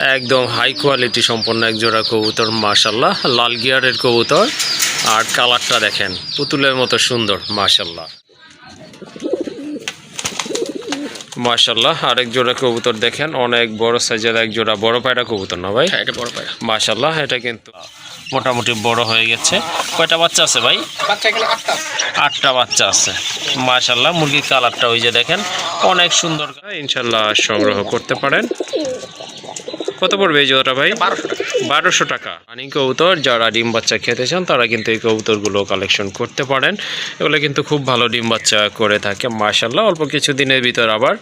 একদম high quality সম্পন্ন এক জোড়া কবুতর মাশাল্লাহ লাল গিয়ারের কবুতর। আর কালারটা দেখেন পুতুলের মতো সুন্দর মাশাল্লাহ মাশাল্লাহ আরেক জোড়া কবুতর দেখেন অনেক বড় সাইজের এক জোড়া বড় পায়রা কবুতর না ভাই? হ্যাঁ এটা বড় পায়রা। মাশাল্লাহ এটা কিন্তু মোটামুটি বড় হয়ে গেছে। কয়টা বাচ্চা আছে ভাই? বাচ্চা এখানে আটটা আটটা বাচ্চা আছে। মাশাল্লাহ মুরগির কালারটা ওই যে দেখেন অনেক সুন্দর। ইনশাল্লাহ সংগ্রহ করতে পারেন। কত পড়বে এই জোড়াটা ভাই? বারোশো টাকা। রানিং কবুতর যারা ডিম বাচ্চা খেতে চান তারা কিন্তু এই কবুতরগুলো কালেকশন করতে পারেন। এগুলো কিন্তু খুব ভালো ডিম বাচ্চা করে থাকে মাশাল্লাহ অল্প কিছু দিনের ভিতর আবার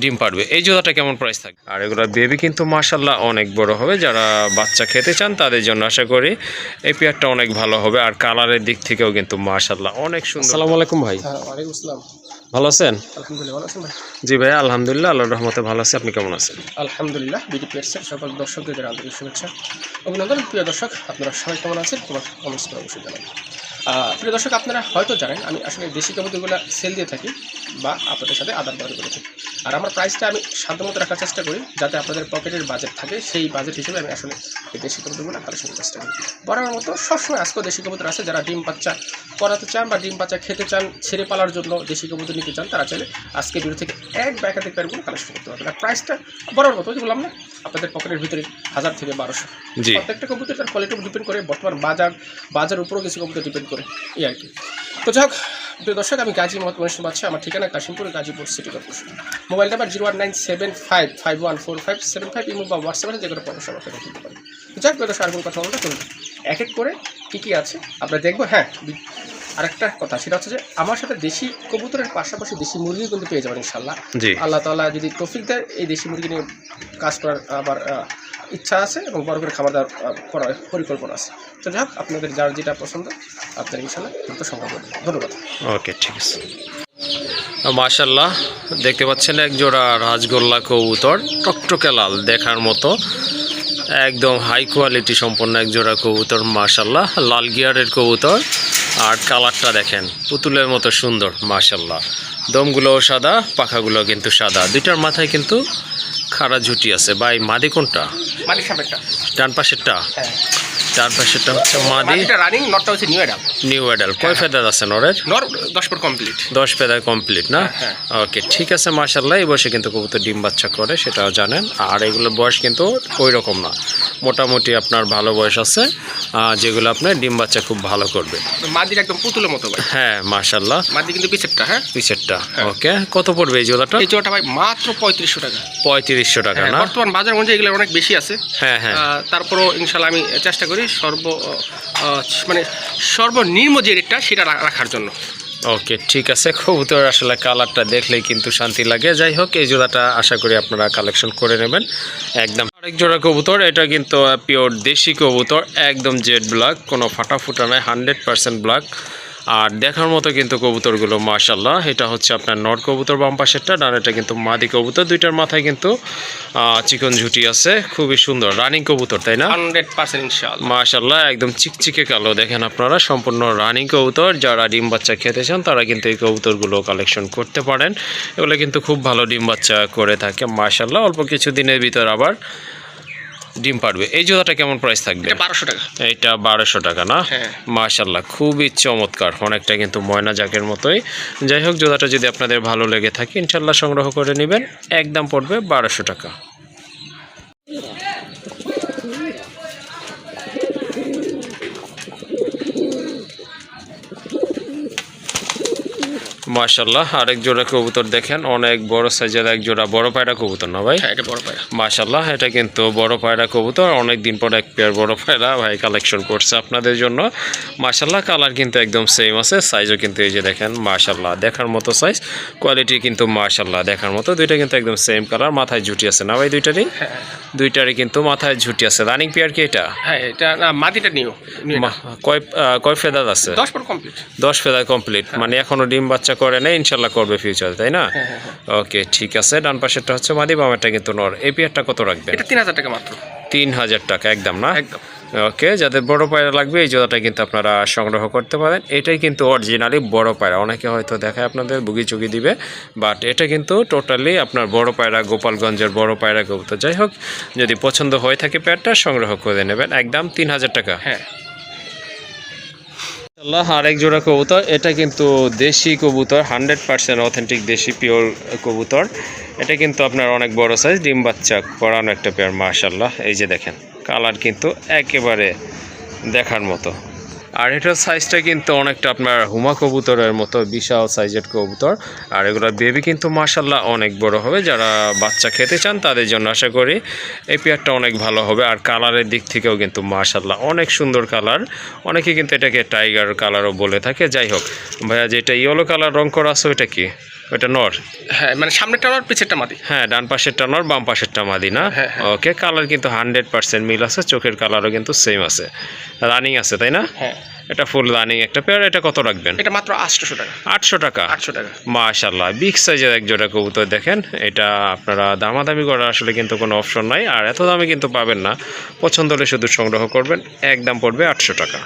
ডিম পারবে। এই জোড়াটা কেমন প্রাইস থাকবে? আর এগুলো বেবি কিন্তু মাশাল্লাহ অনেক বড় হবে। যারা বাচ্চা খেতে চান তাদের জন্য আশা করি এই পেয়ারটা অনেক ভালো হবে। আর কালারের দিক থেকেও কিন্তু মাশাল্লাহ অনেক সুন্দর। আসসালামু আলাইকুম ভাই। হ্যাঁ ওয়ালাইকুম আসসালাম। ভালো আছেন? আলহামদুলিল্লাহ ভালো আছেন ভাই? জি ভাই আলহামদুলিল্লাহ আল্লাহর রহমতে ভালো আছে। আপনি কেমন আছেন? আলহামদুলিল্লাহ বিডি প্লেটসের সকল দর্শকদের আন্তরিক শুভেচ্ছা। অভিনন্দন। প্রিয় দর্শক আপনারা সবাই কেমন আছেন? তোমার কমেন্টস করে অবশ্যই জানাবেন। আহ, প্রিয় দর্শক আপনারা হয়তো জানেন আমি আসলে দেশি কবুতরগুলো সেল দিয়ে থাকি বা আপনাদের সাথে আদান প্রদান করে থাকি। আর আমার প্রাইসটা আমি সাধ্যমতো রাখার চেষ্টা করি যাতে আপনাদের পকেটের বাজেট থাকে সেই বাজেট হিসেবে আমি আসলে এই দেশি কবুতরগুলো কালেকশন চেষ্টা করি। বরাবর মতো সবসময় আজকেও দেশি কবুতর আছে যারা ডিম বাচ্চা করাতে চান বা ডিম বাচ্চা খেতে চান ছেড়ে পালার জন্য দেশি কবুতর নিতে চান তারা চাইলে আজকে ভিডিও থেকে এক বা একাধিক প্যারগুলো কালেকশন করতে পারবেন। আর প্রাইসটা বরাবর মতো বললাম না আপনাদের পকেটের ভিতরে হাজার থেকে বারোশো। প্রত্যেকটা কবুতর তার কোয়ালিটির ডিপেন্ড করে বর্তমান বাজার বাজার উপরও কিছু কবুতর ডিপেন্ড করে এই আর কি। তো যাক প্রিয় দর্শক আমি গাজী মোহাম্মদ মনীষ বাচ্চা আমার ঠিকানা Kashimpur Gazipur city corporation. Mobile number zero one nine seven five five one four five seven five Imo বা হোয়াটসঅ্যাপে যে কোনো পরামর্শ আমাকে দিতে পারেন যাক প্রিয় দর্শক আর কোনো কথা বলতে চলুন এক এক করে কী কী আছে আমরা দেখব। হ্যাঁ আরেকটা কথা সেটা হচ্ছে যে আমার সাথে দেশি কবুতরের পাশাপাশি দেশি মুরগিও কিন্তু পেয়ে যাবেন ইনশাল্লাহ আল্লাহ তাআলা যদি তৌফিক দেয় এই দেশি মুরগি নিয়ে কাজ করার আবার ইচ্ছা আছে এবং বড় করে খাবার দাবার করার পরিকল্পনা আছে। তো যাই হোক, আপনাদের যার যেটা পছন্দ, আপনার ইনশাল্লাহ দ্রুত সংগ্রহ ধন্যবাদ। ওকে, ঠিক আছে। মাশাল্লাহ দেখতে পাচ্ছেন এক জোড়া রাজগোল্লা কবুতর, টকটকে লাল দেখার মতো। একদম হাই কোয়ালিটি সম্পন্ন এক জোড়া কবুতর মাশাল্লাহ লাল গিয়ারের কবুতর, আর কালারটা দেখেন, পুতুলের মতো সুন্দর মাশাল্লাহ দমগুলোও সাদা, পাখাগুলো কিন্তু সাদা। দুইটার মাথায় কিন্তু খাড়া ঝুটি আছে। ভাই মাদি কোনটা? ডান পাশেরটা? হ্যাঁ। পাশেরটা হচ্ছে মাদি। রানিং নটটা হচ্ছে নিউ অ্যাডাম নিউ অ্যাডাল কয় ফেদার আছে নরের? নর পর কমপ্লিট দশ পেদায় কমপ্লিট না? হ্যাঁ। ওকে ঠিক আছে মার্শাল্লাহ এই বয়সে কিন্তু কবুতর ডিম বাচ্চা করে সেটাও জানেন। আর এগুলোর বয়স কিন্তু ওই রকম না। মোটামুটি আপনার ভালো বয়স আছে যেগুলো আপনার ডিম বাচ্চা খুব ভালো করবে। মাদির একদম পুতুলের মতো ভাই। হ্যাঁ মার্শাল্লাহ মাদি কিন্তু পিছেরটা হ্যাঁ? পিছেরটা ওকে কত পড়বে এই জোড়াটা? এই জোড়াটা ভাই মাত্র পঁয়ত্রিশশো টাকা। পঁয়ত্রিশশো টাকা হ্যাঁ, না? বর্তমান বাজার অনুযায়ী এগুলো অনেক বেশি আছে। হ্যাঁ হ্যাঁ। তারপরও ইনশাল্লাহ আমি চেষ্টা করি সর্ব মানে সর্বনিম্ন যে রেটটা সেটা রাখার জন্য। ওকে ঠিক আছে। কবুতর আসলে কালারটা দেখলেই কিন্তু শান্তি লাগে। যাই হোক এই জোড়াটা আশা করি আপনারা কালেকশন করে নেবেন। একদম আরেক জোড়া কবুতর এটা কিন্তু পিওর দেশি কবুতর একদম জেড ব্ল্যাক কোনো ফাটা ফুটা নাই হান্ড্রেড পার্সেন্ট ব্ল্যাক আর দেখার মতো কিন্তু কবুতরগুলো মাশাল্লাহ এটা হচ্ছে আপনার নর কবুতর বাম পাশেরটা ডান এটা কিন্তু মাদি কবুতর। দুইটার মাথায় কিন্তু চিকন ঝুটি আছে। খুবই সুন্দর রানিং কবুতর তাই না? হান্ড্রেড পার্সেন্ট ইনশাল্লাহ মাশাল্লাহ একদম চিকচিকে কালো দেখেন আপনারা। সম্পূর্ণ রানিং কবুতর। যারা ডিম বাচ্চা খেতে চান তারা কিন্তু এই কবুতরগুলো কালেকশন করতে পারেন। এগুলো কিন্তু খুব ভালো ডিম বাচ্চা করে থাকে মাশাল্লাহ অল্প কিছু দিনের ভিতর আবার ডিম পারবে। এই জোড়াটা কেমন প্রাইস থাকবে? এটা বারোশো টাকা। এটা বারোশো টাকা না? হ্যাঁ। মাশাল্লাহ খুবই চমৎকার অনেকটা কিন্তু ময়না জাকের মতোই। যাই হোক জোড়াটা যদি আপনাদের ভালো লেগে থাকে ইনশাল্লাহ সংগ্রহ করে নেবেন। একদম পড়বে বারোশো টাকা। মাশাল্লাহ আরেক জোড়া কবুতর দেখেন অনেক বড় সাইজের এক জোড়া বড় পায়রা কবুতর না ভাই? হ্যাঁ এটা বড় পায়রা। মাশাল্লাহ এটা কিন্তু বড় পায়রা কবুতর অনেক দিন পর এক পেয়ার বড় পায়রা ভাই কালেকশন করছে আপনাদের জন্য। মাশাল্লাহ কালার কিন্তু একদম সেম আছে সাইজও কিন্তু এই যে দেখেন মাশাল্লাহ দেখার মতো সাইজ কোয়ালিটি কিন্তু মাশাল্লাহ দেখার মতো দুইটা কিন্তু একদম সেম কালার মাথায় ঝুটি আছে না ভাই দুইটারই? হ্যাঁ দুইটারই কিন্তু মাথায় ঝুটি আছে রানিং পেয়ার কি এটা? হ্যাঁ এটা না মাটিটা নিও কয় কয় ফেদার আছে? দশ পর কমপ্লিট দশ ফেদার কমপ্লিট মানে এখনও ডিম বাচ্চা করে নেই ইনশাল্লাহ করবে ফিউচার তাই না? হ্যাঁ হ্যাঁ হ্যাঁ। ওকে ঠিক আছে। ডান পাশেরটা হচ্ছে মাদি বামেরটা কিন্তু নর। এই পেয়ারটা কত রাখবে এটা তিন হাজার টাকা মাত্র। তিন হাজার টাকা একদম না? একদম। ওকে যাদের বড় পায়রা লাগবে এই জোড়াটা কিন্তু আপনারা সংগ্রহ করতে পারেন। এটাই কিন্তু অরিজিনালি বড় পায়রা। অনেকে হয়তো দেখায় আপনাদের বুগি চুগি দিবে। বাট এটা কিন্তু টোটালি আপনার বড় পায়রা গোপালগঞ্জের বড় পায়রা কবুতর। যাই হোক যদি পছন্দ হয়ে থাকে পেয়ারটা সংগ্রহ করে নেবেন। একদম তিন হাজার টাকা। হ্যাঁ। আল্লাহ আরেক জোড়া কবুতর। এটা কিন্তু দেশি কবুতর, হান্ড্রেড পার্সেন্ট অথেন্টিক দেশি পিওর কবুতর। এটা কিন্তু আপনার অনেক বড় সাইজ ডিম বাচ্চা করানো একটা পেয়ার মার্শাল্লাহ এই যে দেখেন কালার কিন্তু একেবারে দেখার মতো। আর এটার সাইজটা কিন্তু অনেকটা আপনার হুমা কবুতরের মতো, বিশাল সাইজের কবুতর। আর এগুলো বেবি কিন্তু মার্শাল্লাহ অনেক বড় হবে। যারা বাচ্চা খেতে চান তাদের জন্য আশা করি এই পেয়ারটা অনেক ভালো হবে। আর কালারের দিক থেকেও কিন্তু মার্শাল্লাহ অনেক সুন্দর কালার অনেকে কিন্তু এটাকে টাইগার কালারও বলে থাকে। যাই হোক, ভাইয়া যেটা ইয়েলো কালার রং করা আছে ওইটা কি? ওইটা নর। হ্যাঁ মানে সামনেটা আমার পিছেরটা মাদি। হ্যাঁ ডান পাশেরটা নর বাম পাশেরটা মাদি না? হ্যাঁ, হ্যাঁ। ওকে কালার কিন্তু হান্ড্রেড পার্সেন্ট মিল আছে চোখের কালারও কিন্তু সেম আছে। রানিং আছে তাই না? হ্যাঁ। এটা ফুল রানিং একটা পেয়ার এটা কত রাখবেন? এটা মাত্র আটশোশো টাকা। আটশো টাকা? আটশো টাকা। মাশাল্লাহ বিগ সাইজের এক জোড়া কবুতর দেখেন এটা আপনারা দামাদামি করার আসলে কিন্তু কোনো অপশন নাই আর এত দামে কিন্তু পাবেন না। পছন্দ হলে শুধু সংগ্রহ করবেন একদম পড়বে আটশো টাকা।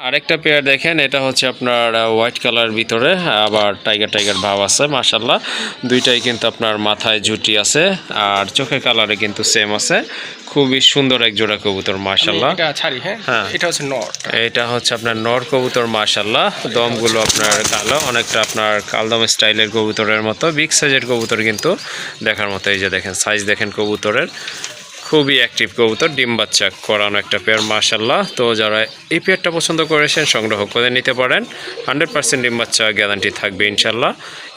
আরেকটা পেয়ার দেখেন এটা হচ্ছে আপনার হোয়াইট কালার ভিতরে আবার টাইগার টাইগার ভাব আছে মাশাল্লাহ দুইটাই কিন্তু আপনার মাথায় ঝুটি আছে আর চোখের কালারে কিন্তু সেম আছে। খুবই সুন্দর এক জোড়া কবুতর মাশাল্লাহ এটা হ্যাঁ? হ্যাঁ। এটা হচ্ছে নট এটা হচ্ছে আপনার নর কবুতর মাশাল্লাহ দমগুলো আপনার কালো অনেকটা আপনার কালদম স্টাইলের কবুতরের মতো বিগ সাইজের কবুতর কিন্তু দেখার মতো এই যে দেখেন সাইজ দেখেন কবুতরের। খুবই অ্যাক্টিভ কবুতর ডিম বাচ্চা করানো একটা পেয়ার মাশাল্লাহ তো যারা এই পেয়ারটা পছন্দ করেছেন সংগ্রহ করে নিতে পারেন। হান্ড্রেড পার্সেন্ট ডিম বাচ্চা গ্যারান্টি থাকবে ইনশাল্লাহ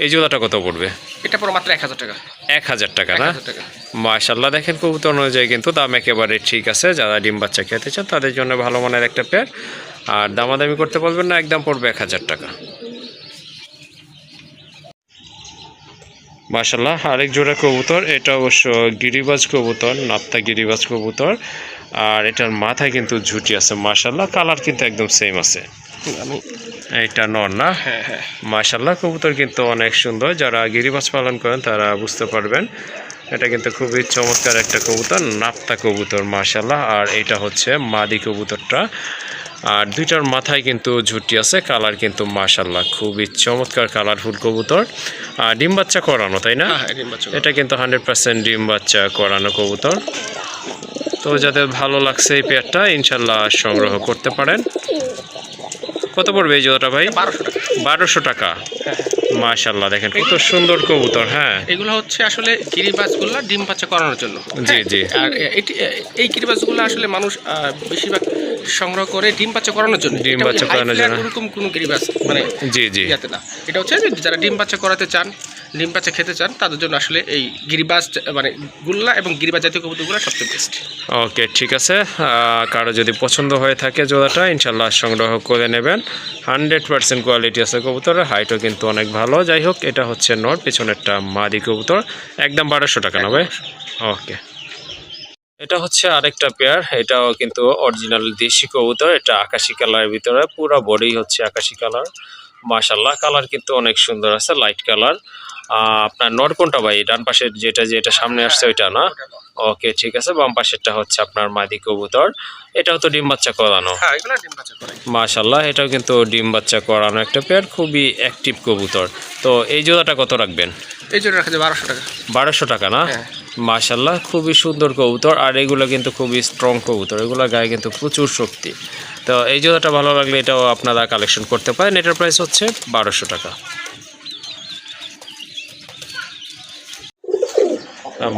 এই জোড়াটা কত পড়বে? এটা পুরো মাত্র এক হাজার টাকা। এক হাজার টাকা না? টাকা। দেখেন কবুতর অনুযায়ী কিন্তু দাম একেবারে ঠিক আছে। যারা ডিম বাচ্চা খেতে চান তাদের জন্য ভালো মানের একটা পেয়ার আর দামাদামি করতে পারবেন না একদম পড়বে এক হাজার টাকা। মাশাল্লাহ আরেক জোড়া কবুতর এটা অবশ্য গিরিবাজ কবুতর নাত্তা গিরিবাজ কবুতর আর এটার মাথায় কিন্তু ঝুটি আছে মাশাল্লাহ কালার কিন্তু একদম সেম আছে। আমি এটা নর না? হ্যাঁ হ্যাঁ। মাশাল্লাহ কবুতর কিন্তু অনেক সুন্দর যারা গিরিবাজ পালন করেন তারা বুঝতে পারবেন। এটা কিন্তু খুবই চমৎকার একটা কবুতর নাপ্তা কবুতর মাশাল্লাহ আর এটা হচ্ছে মাদি কবুতরটা। আর দুইটার মাথায় কিন্তু ঝুটি আছে কালার কিন্তু মাশাল্লাহ খুবই চমৎকার কালারফুল কবুতর। আর ডিম বাচ্চা করানো তাই না? হ্যাঁ হ্যাঁ ডিম বাচ্চা এটা কিন্তু হান্ড্রেড পার্সেন্ট ডিম বাচ্চা করানো কবুতর। তো যাদের ভালো লাগছে এই পেয়ারটা ইনশাল্লাহ সংগ্রহ করতে পারেন। কত পড়বে এই জোড়াটা ভাই? বারোশো টাকা। হ্যাঁ মাশাল্লাহ দেখেন কত সুন্দর কবুতর হ্যাঁ। এগুলো হচ্ছে আসলে গিরিবাজগুলো ডিম বাচ্চা করানোর জন্য। জি, জি। আর এই গিরিবাজগুলো আসলে মানুষ বেশিরভাগ সংগ্রহ করে ডিম বাচ্চা করানোর জন্য। ডিম বাচ্চা করানোর জন্য। ওরকম কোনো গিরিবাজ মানে জি জি। ইয়াতে না। এটা হচ্ছে যে যারা ডিম বাচ্চা করাতে চান ডিম বাচ্চা খেতে চান তাদের জন্য আসলে এই গিরিবাজ মানে গুল্লা এবং গিরিবাজ জাতীয় কবুতরগুলো সবচেয়ে বেস্ট ওকে ঠিক আছে। কারও যদি পছন্দ হয়ে থাকে জোড়াটা ইনশাল্লাহ সংগ্রহ করে নেবেন। হান্ড্রেড পার্সেন্ট কোয়ালিটি আছে কবুতরের হাইটও কিন্তু অনেক ভালো। যাই হোক এটা হচ্ছে নর পেছনেরটা মাদি কবুতর। একদম বারোশো টাকা না ভাই? ওকে। এটা হচ্ছে আরেকটা পেয়ার এটাও কিন্তু অরিজিনাল দেশি কবুতর, এটা আকাশি কালারের ভিতরে, পুরো বডি হচ্ছে আকাশি কালার। মাশাল্লাহ কালার কিন্তু অনেক সুন্দর আছে লাইট কালার আপনার নর কোনটা ভাই? ডান পাশের যেটা যেটা সামনে আসছে ওইটা না? ওকে ঠিক আছে। বাম পাশেরটা হচ্ছে আপনার মাদি কবুতর। এটাও তো ডিম বাচ্চা করানো। হ্যাঁ মাশাল্লাহ এটাও কিন্তু ডিম বাচ্চা করানো একটা পেয়ার খুবই অ্যাক্টিভ কবুতর। তো এই জোড়াটা কত রাখবেন? এই জন্য রাখা যায় বারোশো টাকা। বারোশো টাকা না? হ্যাঁ। মাশাল্লাহ খুবই সুন্দর কবুতর। আর এগুলো কিন্তু খুবই স্ট্রং কবুতর। এগুলো গায়ে কিন্তু প্রচুর শক্তি। তো এই জোড়াটা ভালো লাগলে এটাও আপনারা কালেকশন করতে পারেন। এটার প্রাইস হচ্ছে বারোশো টাকা।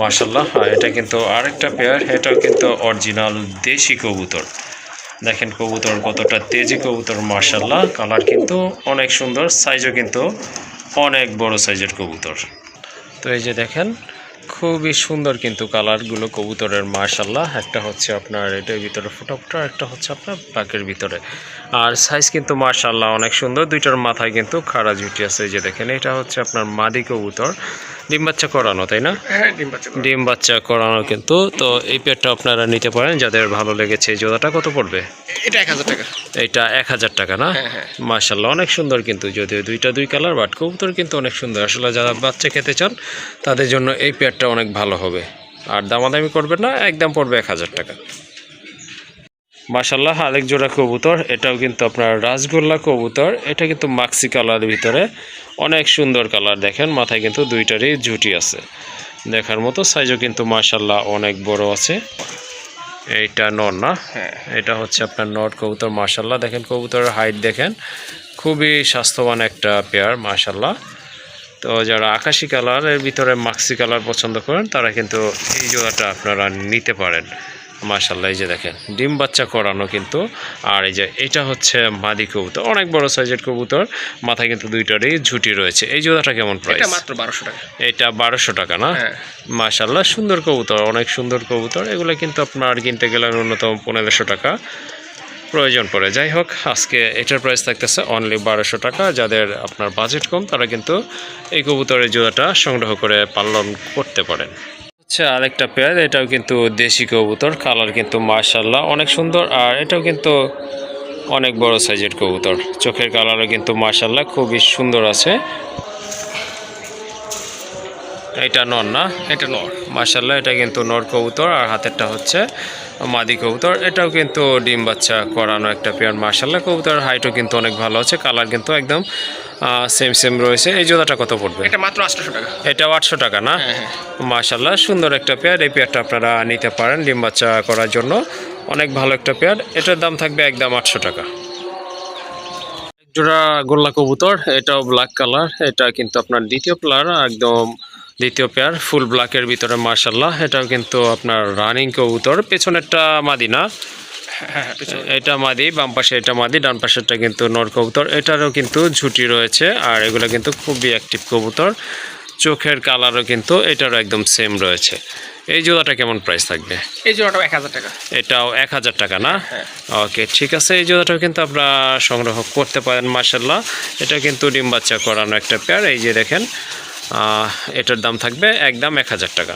মাশাল্লাহ এটা কিন্তু আরেকটা পেয়ার এটাও কিন্তু অরিজিনাল দেশি কবুতর। দেখেন কবুতর কতটা তেজি কবুতর মাশাল্লাহ কালার কিন্তু অনেক সুন্দর সাইজও কিন্তু অনেক বড় সাইজের কবুতর। তো এই যে দেখেন, খুবই সুন্দর কিন্তু কালারগুলো কবুতরের মাশাল্লাহ একটা হচ্ছে আপনার, এটার ভিতরে ফোটা ফোটা একটা হচ্ছে আপনার পাকের ভিতরে। আর সাইজ কিন্তু মাশাল্লাহ অনেক সুন্দর, দুইটার মাথায় কিন্তু খাড়া জুটি আছে। এই যে দেখেন, এটা হচ্ছে আপনার মাদি কবুতর। ডিম বাচ্চা করানো তাই না? হ্যাঁ ডিম বাচ্চা ডিম বাচ্চা করানো কিন্তু। তো এই পেয়ারটা আপনারা নিতে পারেন যাদের ভালো লেগেছে এই জোড়াটা কত পড়বে? এটা এক হাজার টাকা। এটা এক হাজার টাকা না? হ্যাঁ হ্যাঁ। মার্শাল্লাহ অনেক সুন্দর কিন্তু যদিও দুইটা দুই কালার বাট কবুতর কিন্তু অনেক সুন্দর। আসলে যারা বাচ্চা খেতে চান তাদের জন্য এই পেয়ারটা অনেক ভালো হবে। আর দামাদামি করবেন না একদম পড়বে এক হাজার টাকা। মাসাল্লাহ আরেক জোড়া কবুতর, এটাও কিন্তু আপনার রাসগোল্লা কবুতর, এটা কিন্তু মাক্সি কালারের ভিতরে, অনেক সুন্দর কালার দেখেন, মাথায় কিন্তু দুইটারই ঝুটি আছে। দেখার মতো সাইজও কিন্তু মাসাল্লাহ অনেক বড় আছে। এইটা নর না? হ্যাঁ এটা হচ্ছে আপনার নট কবুতর মাশাল্লাহ দেখেন কবুতরের হাইট দেখেন, খুবই স্বাস্থ্যবান একটা পেয়ার মাশাল্লাহ তো যারা আকাশি কালারের ভিতরে মাক্সি কালার পছন্দ করেন, তারা কিন্তু এই জোড়াটা আপনারা নিতে পারেন। মাশাল্লাহ এই যে দেখেন ডিম বাচ্চা করানো কিন্তু আর এই যে এটা হচ্ছে মাদি কবুতর অনেক বড় সাইজের কবুতর মাথায় কিন্তু দুইটারই ঝুটি রয়েছে। এই জোড়াটা কেমন প্রাইস এটা মাত্র বারোশো টাকা। এটা বারোশো টাকা না? হ্যাঁ। মাশাল্লাহ সুন্দর কবুতর অনেক সুন্দর কবুতর এগুলো কিন্তু আপনার কিনতে গেলে ন্যূনতম পনেরোশো টাকা প্রয়োজন পড়ে। যাই হোক আজকে এটার প্রাইস থাকতেছে অনলি বারোশো টাকা যাদের আপনার বাজেট কম তারা কিন্তু এই কবুতরের জোড়াটা সংগ্রহ করে পালন করতে পারেন। হচ্ছে আরেকটা পেয়ার এটাও কিন্তু দেশি কবুতর কালার কিন্তু মাশাল্লাহ অনেক সুন্দর, আর এটাও কিন্তু অনেক বড় সাইজের কবুতর। চোখের কালারও কিন্তু মাশাল্লাহ খুবই সুন্দর আছে। এটা নর না, এটা নর। মাশাল্লাহ এটা কিন্তু নর কবুতর, আর হাতেরটা হচ্ছে মাদি কবুতর। এটাও কিন্তু ডিম বাচ্চা করানো একটা পেয়ার মার্শাল্লাহ কবুতর হাইটও কিন্তু অনেক ভালো আছে কালার কিন্তু একদম সেম সেম রয়েছে। এই জোড়াটা কত পড়বে? এটা মাত্র আটশোশো টাকা। এটা আটশো টাকা না? হ্যাঁ হ্যাঁ। মাশাল্লাহ সুন্দর একটা পেয়ার এই পেয়ারটা আপনারা নিতে পারেন ডিম বাচ্চা করার জন্য। অনেক ভালো একটা পেয়ার এটার দাম থাকবে একদম আটশো টাকা। জোড়া গোল্লা কবুতর এটাও ব্ল্যাক কালার এটা কিন্তু আপনার দ্বিতীয় প্লার একদম দ্বিতীয় পেয়ার ফুল ব্ল্যাকের ভিতরে মার্শাল্লাহ এটাও কিন্তু আপনার রানিং কবুতর। পেছনেরটা মাদি না পিছনে। এটা মাদি বাম পাশে এটা মাদি ডান পাশেরটা কিন্তু নর কবুতর। এটারও কিন্তু ঝুটি রয়েছে আর এগুলো কিন্তু খুবই অ্যাক্টিভ কবুতর। চোখের কালারও কিন্তু এটারও একদম সেম রয়েছে। এই জোড়াটা কেমন প্রাইস থাকবে? এই জোড়াটাও এক হাজার টাকা। এটাও এক হাজার টাকা না? হ্যাঁ। ওকে ঠিক আছে এই জোড়াটাও কিন্তু আপনারা সংগ্রহ করতে পারেন মার্শাল্লাহ এটা কিন্তু ডিম বাচ্চা করানো একটা পেয়ার এই যে দেখেন আহ, এটার দাম থাকবে একদম এক হাজার টাকা।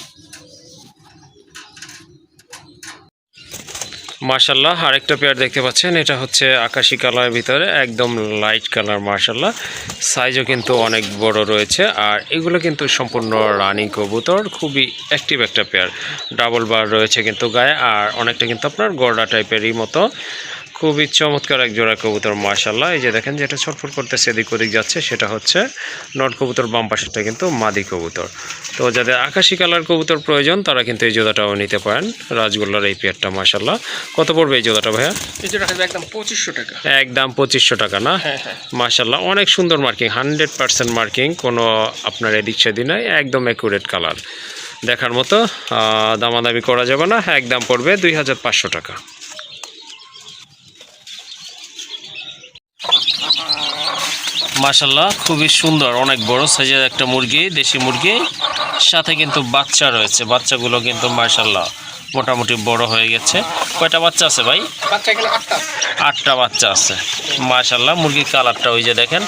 মার্শাল্লাহ আরেকটা পেয়ার দেখতে পাচ্ছেন। এটা হচ্ছে আকাশি কালারের ভিতরে, একদম লাইট কালার মার্শাল্লাহ সাইজও কিন্তু অনেক বড় রয়েছে, আর এগুলো কিন্তু সম্পূর্ণ রানিং কবুতর, খুবই অ্যাক্টিভ একটা পেয়ার ডাবল বার রয়েছে কিন্তু গায়ে, আর অনেকটা কিন্তু আপনার গড়া টাইপেরই মতো। খুবই চমৎকার এক জোড়া কবুতর মার্শাল্লাহ এই যে দেখেন যেটা ছটফট করতেছে এদিক ওদিক যাচ্ছে সেটা হচ্ছে নট কবুতর বাম পাশেরটা কিন্তু মাদি কবুতর। তো যাদের আকাশি কালার কবুতর প্রয়োজন তারা কিন্তু এই জোড়াটাও নিতে পারেন। রাজগোল্লার এই পেয়ারটা মার্শাল্লাহ কত পড়বে এই জোড়াটা ভাইয়া? এই জোড়া একদম পঁচিশশো টাকা। একদম পঁচিশশো টাকা না? হ্যাঁ হ্যাঁ। মার্শাল্লাহ অনেক সুন্দর মার্কিং হান্ড্রেড পার্সেন্ট মার্কিং কোনো আপনার এদিক সেদিক নয় একদম অ্যাকুরেট কালার দেখার মতো দামাদামি করা যাবে না একদম পড়বে দুই হাজার পাঁচশো টাকা। মাশাল্লাহ খুবই সুন্দর অনেক বড় সাইজের একটা মুরগি দেশি মুরগি। সাথে কিন্তু বাচ্চা রয়েছে বাচ্চাগুলো কিন্তু মাশাল্লাহ মোটামুটি বড় হয়ে গেছে। কয়টা বাচ্চা আছে ভাই? আটটা বাচ্চা আছে। মাশাল্লাহ মুরগির কালারটা ওই যে দেখেন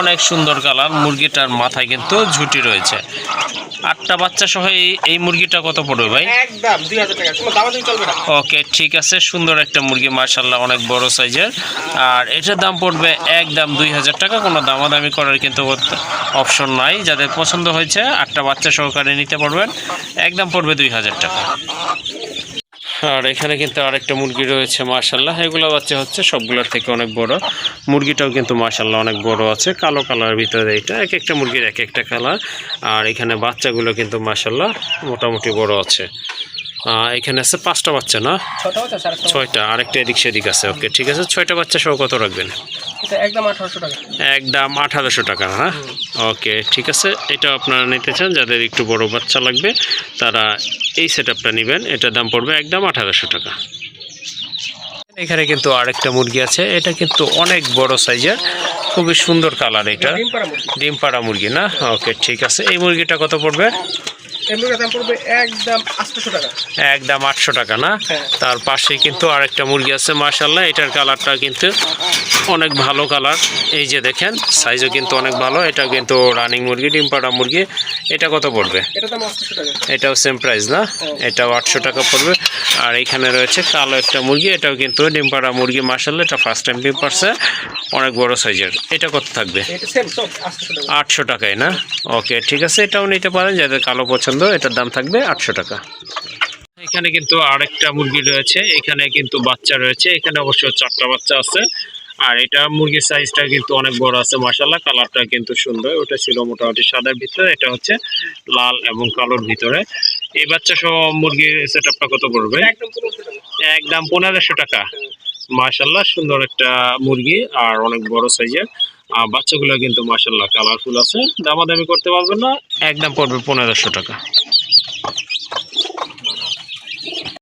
অনেক সুন্দর কালার মুরগিটার মাথায় কিন্তু ঝুটি রয়েছে। আটটা বাচ্চা সহ এই মুরগিটা কত পড়বে ভাই? একদম দুই হাজার টাকা। কোনো দামাদামি চলবে না। ওকে ঠিক আছে সুন্দর একটা মুরগি মার্শাল্লাহ অনেক বড় সাইজের। আর এটার দাম পড়বে একদম দুই হাজার টাকা কোনো দামাদামি করার কিন্তু অপশন নাই। যাদের পছন্দ হয়েছে আটটা বাচ্চা সহকারে নিতে পারবেন। একদম পড়বে দুই হাজার টাকা। আর এখানে কিন্তু আরেকটা মুরগি রয়েছে মার্শাল্লাহ এগুলো বাচ্চা হচ্ছে, সবগুলোর থেকে অনেক বড়। মুরগিটাও কিন্তু মার্শাল্লাহ অনেক বড় আছে, কালো কালারের ভিতরে এটা। এক একটা মুরগির এক একটা কালার। আর এখানে বাচ্চাগুলো কিন্তু মার্শাল্লাহ মোটামুটি বড় আছে। এখানে আছে পাঁচটা বাচ্চা না? ছয়টা আরেকটা এদিক সেদিক আছে ওকে ঠিক আছে। ছয়টা বাচ্চা সহ কত রাখবেন? একদম আঠারোশো টাকা। একদম আঠারোশো টাকা হ্যাঁ ওকে ঠিক আছে। এটা আপনারা নিতে চান যাদের একটু বড় বাচ্চা লাগবে তারা এই সেট আপটা নেবেন। এটার দাম পড়বে একদম আঠারোশো টাকা। এখানে কিন্তু আরেকটা মুরগি আছে। এটা কিন্তু অনেক বড় সাইজের খুবই সুন্দর কালার এটা। ডিম পাড়া মুরগি না? ওকে ঠিক আছে। এই মুরগিটা কত পড়বে? মুরগির দাম পড়বে একদম আটশোশো টাকা। একদম আটশো টাকা না? হ্যাঁ। তার পাশে কিন্তু আরেকটা মুরগি আছে মার্শাল্লাহ এটার কালারটা কিন্তু অনেক ভালো কালার। এই যে দেখেন সাইজও কিন্তু অনেক ভালো। এটা কিন্তু রানিং মুরগি ডিম পাড়া মুরগি। এটা কত পড়বে? এটাও সেম প্রাইস না? এটাও আটশো টাকা পড়বে। আর এখানে রয়েছে কালো একটা মুরগি। এটাও কিন্তু ডিম পাড়া মুরগি মার্শাল্লাহ এটা ফার্স্ট টাইম ডিম পারছে অনেক বড় সাইজের এটা কত থাকবে? আটশো টাকায় না? ওকে ঠিক আছে। এটাও নিতে পারেন। যাদের কালো পছন্দ এটার দাম থাকবে আটশো টাকা। এখানে কিন্তু আরেকটা মুরগি রয়েছে এখানে কিন্তু বাচ্চা রয়েছে এখানে অবশ্য চারটা বাচ্চা আছে। আর এটা মুরগির সাইজটা কিন্তু অনেক বড় আছে মাসাল্লাহ কালারটা কিন্তু সুন্দর ওটা ছিল মোটামুটি সাদার ভিতরে এটা হচ্ছে লাল এবং কালোর ভিতরে। এই বাচ্চা সহ মুরগির সেট আপটা কত পড়বে? একদম পনেরোশো টাকা। মাশাল্লাহ সুন্দর একটা মুরগি আর অনেক বড় সাইজের। বাচ্চাগুলো কিন্তু মার্শাল্লাহ কালারফুল আছে। দামাদামি করতে পারবেন না। একদম পড়বে পনেরোশো টাকা।